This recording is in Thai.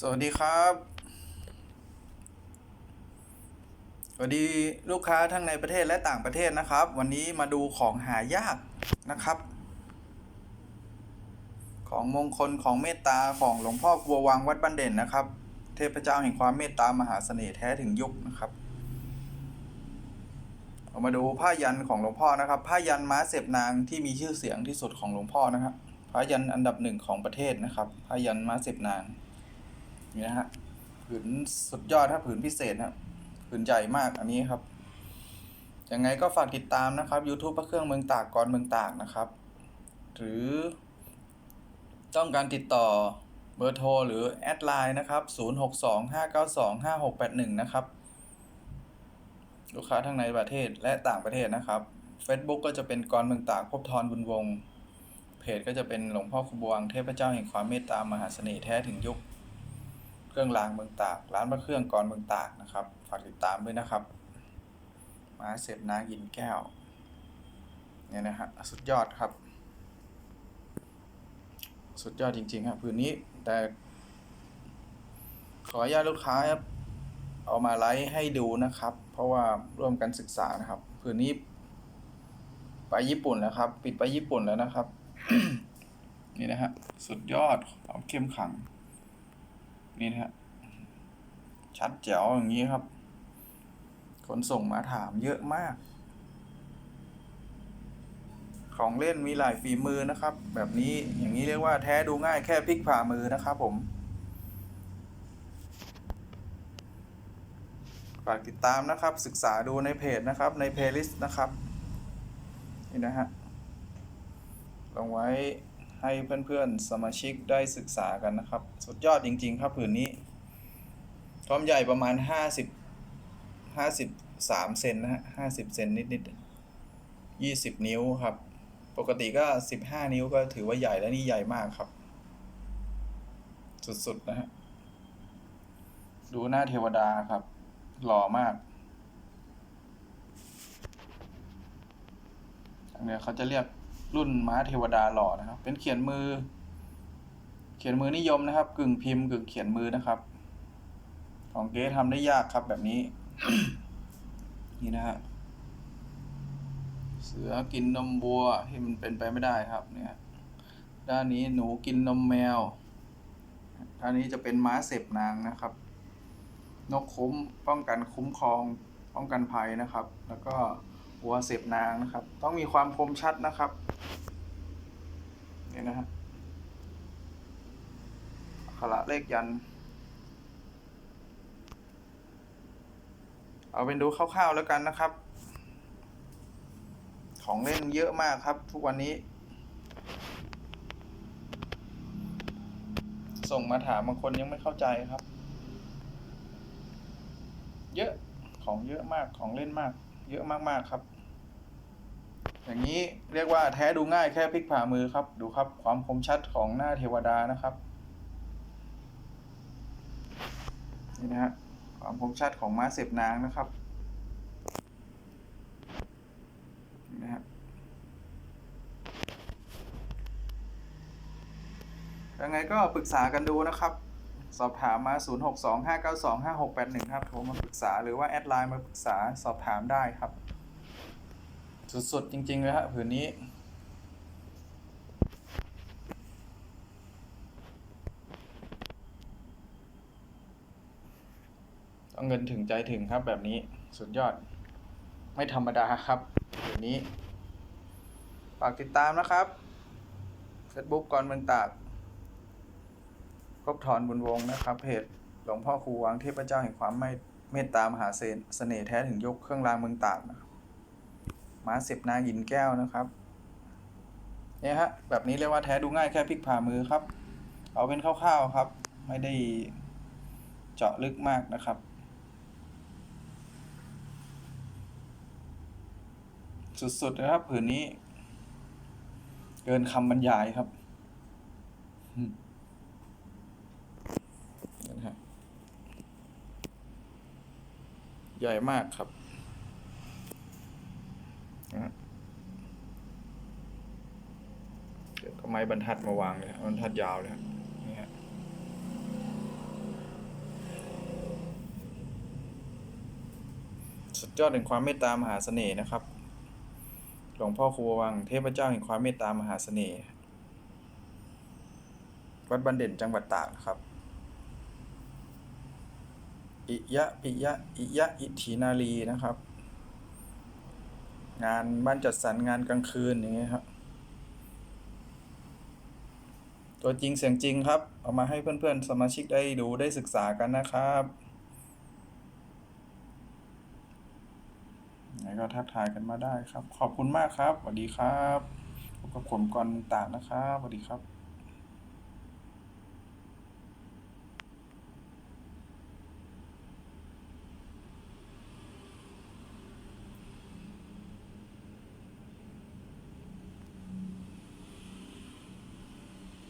สวัสดีครับ สวัสดีลูกค้าทั้งในประเทศและต่างประเทศนะครับ วันนี้มาดูของหายากนะครับ ของมงคลของเมตตาของหลวงพ่อกลัววังวัดบ้านเด่นนะครับ เทพเจ้าแห่งความเมตตามหาเสน่ห์แท้ถึงยุคนะครับเรามาดูผ้ายันของหลวงพ่อนะครับ ผ้ายันม้าเสพนางที่มีชื่อเสียงที่สุดของหลวงพ่อนะครับผ้ายันอันดับหนึ่งของประเทศนะครับผ้ายันม้าเสพนาง นี่นะฮะผืนสุดยอดถ้าผืนพิเศษนะผืนใหญ่มากอันนี้ครับยังไงก็ฝากติดตามนะครับ YouTube พระเครื่องเมืองตากกรเมืองตากนะครับ หรือต้องการติดต่อเบอร์โทรหรือแอดไลน์นะครับ 0625925681 นะครับ ลูกค้าทั้งในประเทศและต่างประเทศนะครับ Facebook ก็จะเป็นกรเมืองตากภพบทรบุญวงศ์เพจก็จะเป็นหลวงพ่อคุบวงเทพเจ้าแห่งความเมตตามหาเสน่ห์แท้ถึงยุค เครื่องรางเมืองตาก ร้านพระเครื่องกรเมืองตากนะครับ ฝากติดตามด้วยนะครับ มาเสพนาหินแก้ว เนี่ยนะฮะสุดยอดครับ สุดยอดจริงๆครับผืนนี้แต่ ขออนุญาตลูกค้าครับเอามาไลฟ์ให้ดูนะครับ เพราะว่าร่วมกันศึกษานะครับผืนนี้ไปญี่ปุ่นแล้วครับ ปิดไปญี่ปุ่นแล้วนะครับ นี่นะฮะสุดยอดความเข้มขัง นี่นะฮะชัดแจ๋วอย่างนี้ครับ คนส่งมาถามเยอะมาก ของเล่นมีหลายฝีมือนะครับ แบบนี้อย่างนี้เรียกว่าแท้ดูง่ายแค่พลิกผ่ามือนะครับผมฝากติดตามนะครับ ศึกษาดูในเพจนะครับ ในเพลย์ลิสต์นะครับ นี่นะฮะลงไว้ ให้เพื่อนๆสมาชิกได้ศึกษากันนะครับ สุดยอดจริง ๆ ครับผืนนี้ความใหญ่ประมาณห้าสิบห้าสิบสามเซนนะฮะห้าสิบเซนนิดๆยี่สิบนิ้วครับ ปกติก็สิบห้านิ้วก็ถือว่าใหญ่แล้วนี่ใหญ่มากครับ สุดๆนะฮะดูหน้าเทวดาครับ หล่อมากอันเนี้ยเขาจะเรียก รุ่นม้าเทวดาหล่อนะครับ เป็นเขียนมือ เขียนมือนิยมนะครับ กึ่งพิมพ์กึ่งเขียนมือนะครับ ของเก๊ทำได้ยากครับแบบนี้ นี่นะฮะเสือกินนมวัวที่มันเป็นไปไม่ได้ครับเนี่ยด้านนี้หนูกินนมแมวด้านนี้จะเป็นม้าเสพนางนะครับ นกคุ้มป้องกันคุ้มครองป้องกันภัยนะครับ แล้วก็ วัวเสพนางนะครับ ต้องมีความคมชัดนะครับนี่นะฮะอักขระเลขยัน เอาเป็นดูคร่าวๆแล้วกันนะครับ ของเล่นเยอะมากครับ ทุกวันนี้ ส่งมาถามบางคนยังไม่เข้าใจครับ เยอะของเยอะมากของเล่นมาก เยอะมากๆครับ อย่างนี้เรียกว่าแท้ดูง่ายแค่พลิกผ่ามือครับ ดูครับความคมชัดของหน้าเทวดานะครับนี่นะฮะความคมชัดของม้าเสพนางนะครับนี่นะฮะยังไงก็ปรึกษากันดูนะครับ สอบถามมา 0625925681 ครับโทรมาปรึกษาหรือว่าแอดไลน์มาปรึกษาสอบถามได้ครับ สุดๆจริง ๆ เลยฮะผืนนี้ ต้องเงินถึงใจถึงครับแบบนี้สุดยอด ไม่ธรรมดาครับผืนนี้ ฝากติดตามนะครับ Facebook ก่อนเมืองตากพบถอนบุญวงนะครับเพจหลวงพ่อครูวังเทพเจ้าแห่งความไม่เมตตามหาเสนเสน่ห์แท้ถึงยกเครื่องรางเมืองตากนะครับ ม้าเสพนาหินแก้วนะครับเนี่ยฮะแบบนี้เรียกว่าแท้ดูง่ายแค่พลิกผ่ามือครับ เอาเป็นคร่าวๆครับ ไม่ได้เจาะลึกมากนะครับ สุดๆนะครับผืนนี้ เกินคำบรรยายครับใหญ่มากครับ เด็ก็ไม้บรรทัดมาวางเลยบรรทัดยาวเลยนี่ฮะสุดยอดแห่งความเมตตามหาเสน่ห์นะครับ หลวงพ่อครูวังเทพเจ้าแห่งความเมตตามหาเสน่ห์วัดบันเด่นจังหวัดตากนะครับ อิยะปิยะ อิยะ อิถีนาลีนะครับ งานบ้านจัดสรรงานกลางคืนอย่างเงี้ยครับ ตัวจริงเสียงจริงครับ เอามาให้เพื่อนๆ สมาชิกได้ดูได้ศึกษากันนะครับไหนก็ทักทายกันมาได้ครับ ขอบคุณมากครับสวัสดีครับพบกับผมก่อนตากนะครับสวัสดีครับ